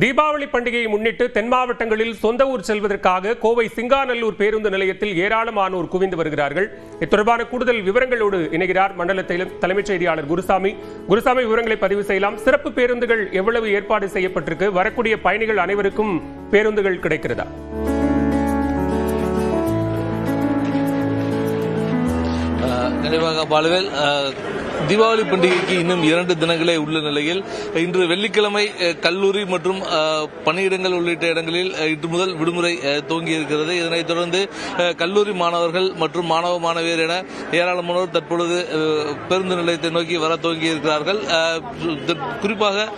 தீபாவளி பண்டிகையை முன்னிட்டு தென் மாவட்டங்களில் சொந்த ஊர் செல்வதற்காக கோவை சிங்காநல்லூர் பேருந்து நிலையத்தில் ஏராளமானோர் குவிந்து வருகிறார்கள். இத்தொடர்பான கூடுதல் விவரங்களோடு இணைகிறார் மண்டல தலைமைச் செய்தியாளர் குருசாமி. குருசாமி விவரங்களை பதிவு செய்யலாம். சிறப்பு பேருந்துகள் எவ்வளவு ஏற்பாடு செய்யப்பட்டிருக்கு? வரக்கூடிய பயணிகள் அனைவருக்கும் பேருந்துகள் கிடைக்கிறதா? நினைவாக பாலுவேல் தீபாவளி பண்டிகைக்கு இன்னும் இரண்டு தினங்களே உள்ள நிலையில் இன்று வெள்ளிக்கிழமை கல்லூரி மற்றும் பணியிடங்கள் உள்ளிட்ட இடங்களில் இன்று முதல் விடுமுறை துவங்கி இருக்கிறது. இதனைத் தொடர்ந்து கல்லூரி மாணவர்கள் மற்றும் மாணவ மாணவியர் என ஏராளமானோர் தற்பொழுது பேருந்து நிலையத்தை நோக்கி வர துவங்கி இருக்கிறார்கள். குறிப்பாக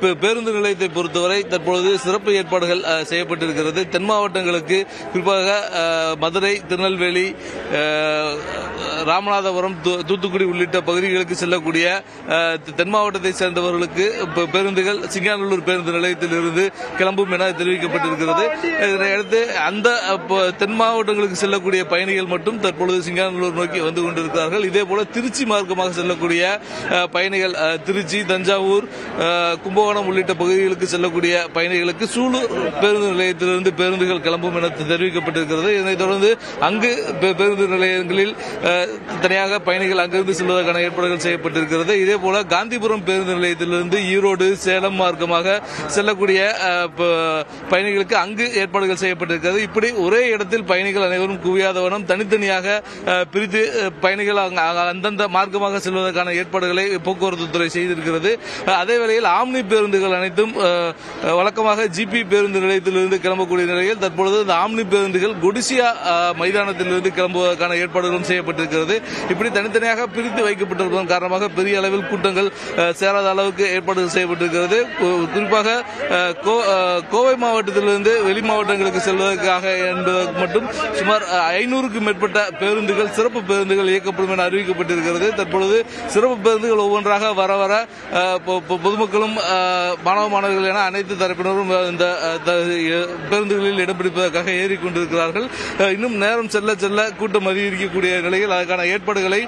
பே- பேருந்து நிலையத்தை பொறுத்தவரை தற்பொழுது சிறப்பு ஏற்பாடுகள் செய்யப்பட்டிருக்கிறது. தென் மாவட்டங்களுக்கு குறிப்பாக மதுரை திருநெல்வேலி ராமநாதபுரம் தூ- தூத்துக்குடி உள்ளிட்ட பகுதிகளுக்கு செல்லக்கூடிய தென் மாவட்டத்தை சேர்ந்தவர்களுக்கு பேருந்துகள் சிங்காநல்லூர் பேருந்து நிலையத்தில் இருந்து கிளம்பும் என தெரிவிக்கப்பட்டிருக்கிறது. இதனையடுத்து அந்த தென் மாவட்டங்களுக்கு செல்லக்கூடிய பயணிகள் மட்டும் தற்பொழுது சிங்காநல்லூர் நோக்கி வந்து கொண்டிருக்கிறார்கள். இதே போல திருச்சி மார்க்கமாக செல்லக்கூடிய பயணிகள் திருச்சி தஞ்சாவூர் கும்பகோணம் உள்ளிட்ட பகுதிகளுக்கு செல்லக்கூடிய பயணிகளுக்கு சூலூர் பேருந்து நிலையத்திலிருந்து பேருந்துகள் கிளம்பும் என தெரிவிக்கப்பட்டிருக்கிறது. இதனைத் தொடர்ந்து அங்கு பே- பேருந்து நிலையங்களில் தனியாக பயணிகள் அங்கிருந்து செல்வதற்கான ஏற்பாடுகள் செய்யப்பட்டிருக்கிறது. இதே போல காந்திபுரம் பேருந்து நிலையத்திலிருந்து ஈரோடு சேலம் மார்க்கமாக செல்லக்கூடிய பயணிகளுக்கு அங்கு ஏற்பாடுகள் செய்யப்பட்டிருக்கிறது. இப்படி ஒரே இடத்தில் பயணிகள் அனைவரும் குவியாதவனம் தனித்தனியாக பிரித்து பயணிகள் அந்தந்த மார்க்கமாக செல்வதற்கான ஏற்பாடுகளை போக்குவரத்து துறை செய்திருக்கிறது. அதே வேளையில் ஆம்னி பேருந்துகள் அனைத்தும் வழக்கமாக ஜிபி பேருந்து நிலையத்திலிருந்து கிளம்பக்கூடிய நிலையில் தற்பொழுது இந்த ஆம்னி பேருந்துகள் கொடிசியா மைதானத்திலிருந்து கிளம்புவதற்கான ஏற்பாடுகளும் செய்யப்பட்டிருக்கிறது. இப்படி தனித்தனியாக பிரித்து வைக்கப்பட்டிருப்பதன் காரணமாக பெரிய அளவில் கூட்டங்கள் சேராத அளவுக்கு ஏற்பாடுகள் செய்யப்பட்டிருக்கிறது. குறிப்பாக கோ- கோவை மாவட்டத்திலிருந்து வெளி மாவட்டங்களுக்கு செல்வதற்காக என்பதற்கு மட்டும் சுமார் ஐநூறுக்கும் மேற்பட்ட பேருந்துகள் சிறப்பு பேருந்துகள் இயக்கப்படும் என அறிவிக்கப்பட்டிருக்கிறது. தற்பொழுது சிறப்பு பேருந்துகள் ஒவ்வொன்றாக வர வர பொதுமக்களும் மாணவ மாணவர்கள் என அனைத்து தரப்பினரும் இந்த பேருந்துகளில் இடம் பிடிப்பதற்காக ஏறிக்கொண்டிருக்கிறார்கள் இன்னும் நேரம் செல்ல செல்ல கூட்டம் அதிகரிக்கக்கூடிய நிலையில் அதற்கான ஏற்பாடுகளை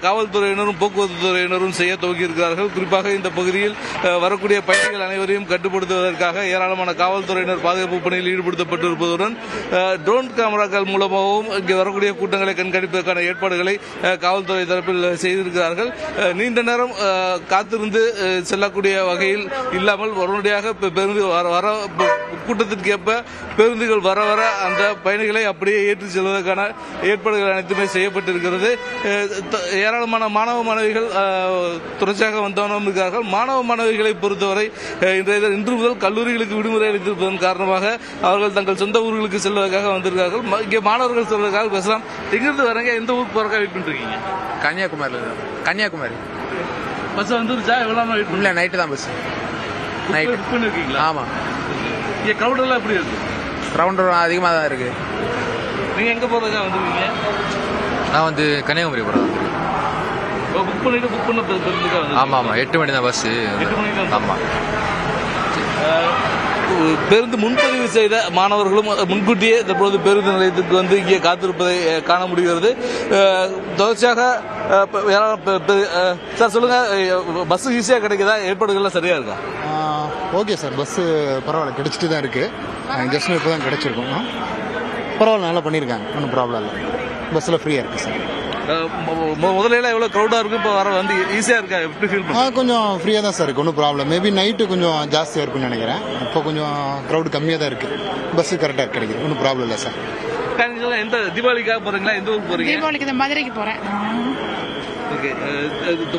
காவல்துறையினர் துறையினரும் போக்குவரத்து துறையினரும் செய்ய துவங்கியிருக்கிறார்கள் குறிப்பாக இந்த பகுதியில் வரக்கூடிய பயணிகள் அனைவரையும் கட்டுப்படுத்துவதற்காக ஏராளமான காவல்துறையினர் பாதுகாப்பு பணியில் ஈடுபடுத்தப்பட்டிருப்பதுடன் ட்ரோன் கேமராக்கள் மூலமாகவும் இங்கே வரக்கூடிய கூட்டங்களை கண்காணிப்பதற்கான ஏற்பாடுகளை காவல்துறை தரப்பில் செய்திருக்கிறார்கள். நீண்ட நேரம் காத்திருந்து செல்லக்கூடிய வகையில் இல்லாமல் உடனடியாக பெருந்து வர வர வர ப- கூட்டத்திற்கு ஏற்ப பேருந்துகள் வர வர அந்த பயணிகளை அப்படியே ஏற்றி செல்வதற்கான ஏற்பாடுகள் அனைத்துமே செய்யப்பட்டிருக்கிறது. ஏராளமான மாணவ மாணவிகள் தொடர்ச்சியாக வந்தவனும் இருக்கிறார்கள். மாணவ மாணவிகளை பொறுத்தவரை இன்றைய இன்று முதல் கல்லூரிகளுக்கு விடுமுறை அளித்திருப்பதன் காரணமாக அவர்கள் தங்கள் சொந்த ஊர்களுக்கு செல்வதற்காக வந்திருக்கிறார்கள். ம- இங்கே மாணவர்கள் செல்வதற்காக பேசலாம். எங்கிருந்து வரங்க எந்த ஊருக்கு போறக்கா வெயிட் பண்ணிருக்கீங்க? கன்னியாகுமரியில் கன்னியாகுமரி. பஸ் வந்துருச்சா? வெயிட் இல்லை நைட்டு தான் பஸ் நைட்டு புக் பண்ணிருக்கீங்களா ஆமாம் இங்க கிரௌட் எல்லாம் எப்படி இருக்கு? ரவுண்ட் அதிகமாக தான் இருக்குது நீங்க எங்க போறதுக்கா வந்திருக்கீங்க? நான் வந்து கன்னியாகுமரி போகிறேன் புக் பண்ணிட்டு புக் பண்ண பேருந்துக்கா வந்து ஆமாம் ஆமாம் எட்டு மணி தான் பஸ்ஸு எட்டு மணிக்கு தான் ஆமாம் பேருந்து முன்பதிவு செய்த மாணவர்களும் முன்கூட்டியே தற்போது பேருந்து நிலையத்துக்கு வந்து இங்கே காத்திருப்பதை காண முடிகிறது. தொடர்ச்சியாக சார் சொல்லுங்க பஸ் ஈஸியாக கிடைக்குதா? ஏற்பாடுகள்லாம் சரியா இருக்கா? ஓகே சார் பஸ்ஸு பரவாயில்ல கிடைச்சிட்டு தான் இருக்குது ஜஸ்ட் இப்போ தான் கிடைச்சிருக்கோம். பரவாயில்ல நல்லா பண்ணியிருக்காங்க ஒன்றும் ப்ராப்ளம் இல்லை. பஸ்ஸில் ஃப்ரீயாக இருக்குது சார். முதல்ல எல்லாம் எவ்வளவு க்ரௌடா இருக்கு இப்போ வர வந்து ஈஸியா இருக்கா? எப்படி ஃபீல் பண்ணுங்க கொஞ்சம் ஃப்ரீயாக தான் சார் இருக்குது ஒன்றும் ப்ராப்ளம் மேபி நைட்டு கொஞ்சம் ஜாஸ்தியாக இருக்கும்னு நினைக்கிறேன். இப்போ கொஞ்சம் க்ரௌட் கம்மியாக தான் இருக்குது பஸ்ஸு கரெக்டாக கிடைக்குது ஒன்றும் ப்ராப்ளம் இல்லை சார். எந்த தீபாவளிக்காக போறீங்களா? எந்த ஊருக்கு போறீங்க? தீபாவளிக்கு இந்த மதுரைக்கு போறேன். ஓகே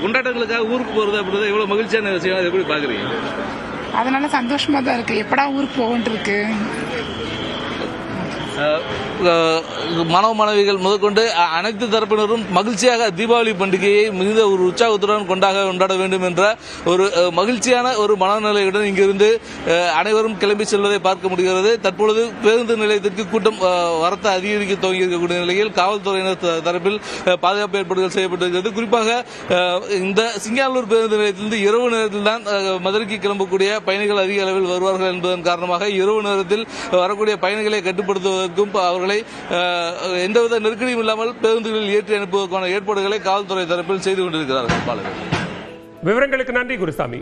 கொண்டாட்டங்களுக்காக ஊருக்கு போறது அப்படிதான் எவ்வளவு மகிழ்ச்சியான விஷயம் அதை எப்படி பாக்குறீங்க? அதனால சந்தோஷமா தான் இருக்கு. எப்படா ஊருக்கு போகன்ட்டு இருக்கு? மாணவ மாணவிகள் முதற்கொண்டு அனைத்து தரப்பினரும் மகிழ்ச்சியாக தீபாவளி பண்டிகையை மிகுந்த ஒரு உற்சாகத்துடன் கொண்டாக கொண்டாட வேண்டும் என்ற ஒரு மகிழ்ச்சியான ஒரு மனநிலையுடன் இங்கிருந்து அனைவரும் கிளம்பி செல்வதை பார்க்க முடிகிறது. தற்பொழுது பேருந்து நிலையத்திற்கு கூட்டம் வரத்த அதிகரிக்க துவங்கி இருக்கக்கூடிய நிலையில் காவல்துறையினர் தரப்பில் பாதுகாப்பு ஏற்பாடுகள் செய்யப்பட்டிருக்கிறது. குறிப்பாக இந்த சிங்கானூர் பேருந்து நிலையத்திலிருந்து இரவு நேரத்தில் தான் மதுரைக்கு கிளம்பக்கூடிய பயணிகள் அதிக அளவில் வருவார்கள் என்பதன் காரணமாக இரவு நேரத்தில் வரக்கூடிய பயணிகளை கட்டுப்படுத்துவதற்கும் அவர்கள் அவர்களை எந்தவித நெருக்கடியும் இல்லாமல் பேருந்துகளில் ஏற்றி அனுப்புவதற்கான ஏற்பாடுகளை காவல்துறை தரப்பில் செய்து கொண்டிருக்கிறார்கள். பாலகன் விவரங்களுக்கு நன்றி குருசாமி.